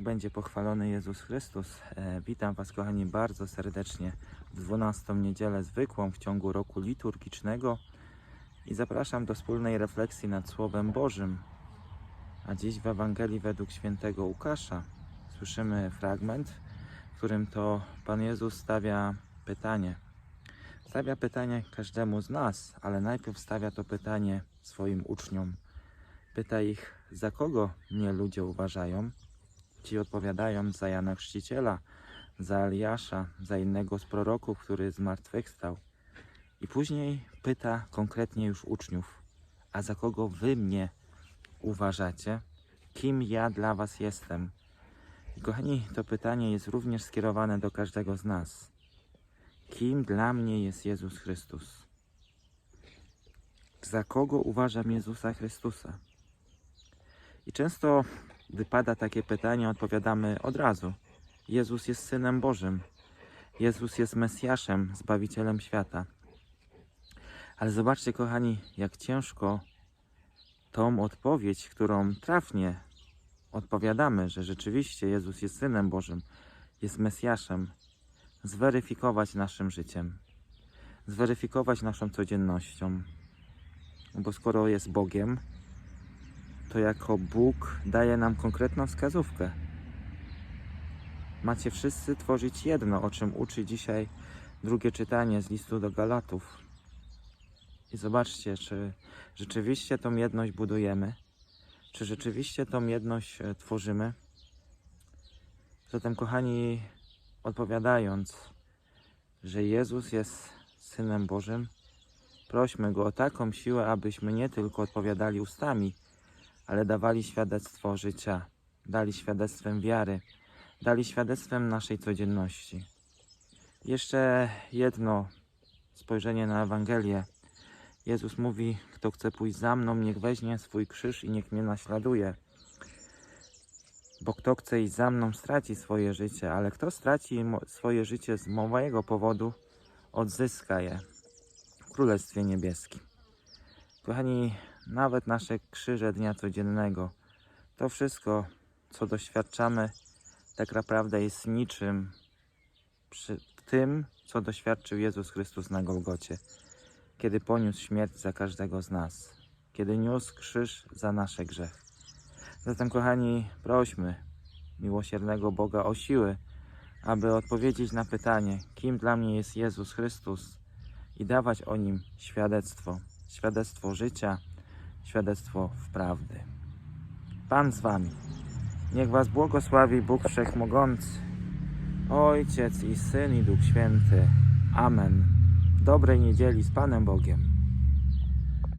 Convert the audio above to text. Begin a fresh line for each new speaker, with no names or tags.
Niech będzie pochwalony Jezus Chrystus. E, witam Was, kochani, bardzo serdecznie w 12 niedzielę zwykłą w ciągu roku liturgicznego i zapraszam do wspólnej refleksji nad Słowem Bożym. A dziś w Ewangelii według świętego Łukasza słyszymy fragment, w którym to Pan Jezus stawia pytanie. Stawia pytanie każdemu z nas, ale najpierw stawia to pytanie swoim uczniom. Pyta ich, za kogo mnie ludzie uważają? Ci odpowiadają za Jana Chrzciciela, za Eliasza, za innego z proroków, który zmartwychwstał. I później pyta konkretnie już uczniów, a za kogo wy mnie uważacie? Kim ja dla was jestem? I kochani, to pytanie jest również skierowane do każdego z nas. Kim dla mnie jest Jezus Chrystus? Za kogo uważam Jezusa Chrystusa? I często wypada takie pytanie, odpowiadamy od razu. Jezus jest Synem Bożym. Jezus jest Mesjaszem, Zbawicielem świata. Ale zobaczcie, kochani, jak ciężko tą odpowiedź, którą trafnie odpowiadamy, że rzeczywiście Jezus jest Synem Bożym, jest Mesjaszem, zweryfikować naszym życiem, zweryfikować naszą codziennością. Bo skoro jest Bogiem, to jako Bóg daje nam konkretną wskazówkę. Macie wszyscy tworzyć jedno, o czym uczy dzisiaj drugie czytanie z listu do Galatów. I zobaczcie, czy rzeczywiście tą jedność budujemy, czy rzeczywiście tą jedność e, tworzymy. Zatem, kochani, odpowiadając, że Jezus jest Synem Bożym, prośmy Go o taką siłę, abyśmy nie tylko odpowiadali ustami, ale dawali świadectwo życia, dali świadectwem wiary, dali świadectwem naszej codzienności. Jeszcze jedno spojrzenie na Ewangelię. Jezus mówi: Kto chce pójść za mną, niech weźmie swój krzyż i niech mnie naśladuje. Bo kto chce iść za mną, straci swoje życie, ale kto straci swoje życie z mojego powodu, odzyska je w Królestwie Niebieskim. Kochani, nawet nasze krzyże dnia codziennego, to wszystko, co doświadczamy, tak naprawdę jest niczym przy tym, co doświadczył Jezus Chrystus na Golgocie, kiedy poniósł śmierć za każdego z nas, kiedy niósł krzyż za nasze grzechy. Zatem, kochani, prośmy miłosiernego Boga o siły, aby odpowiedzieć na pytanie, kim dla mnie jest Jezus Chrystus i dawać o nim świadectwo, świadectwo życia, świadectwo w prawdy. Pan z wami. Niech was błogosławi Bóg Wszechmogący, Ojciec i Syn i Duch Święty. Amen. Dobrej niedzieli z Panem Bogiem.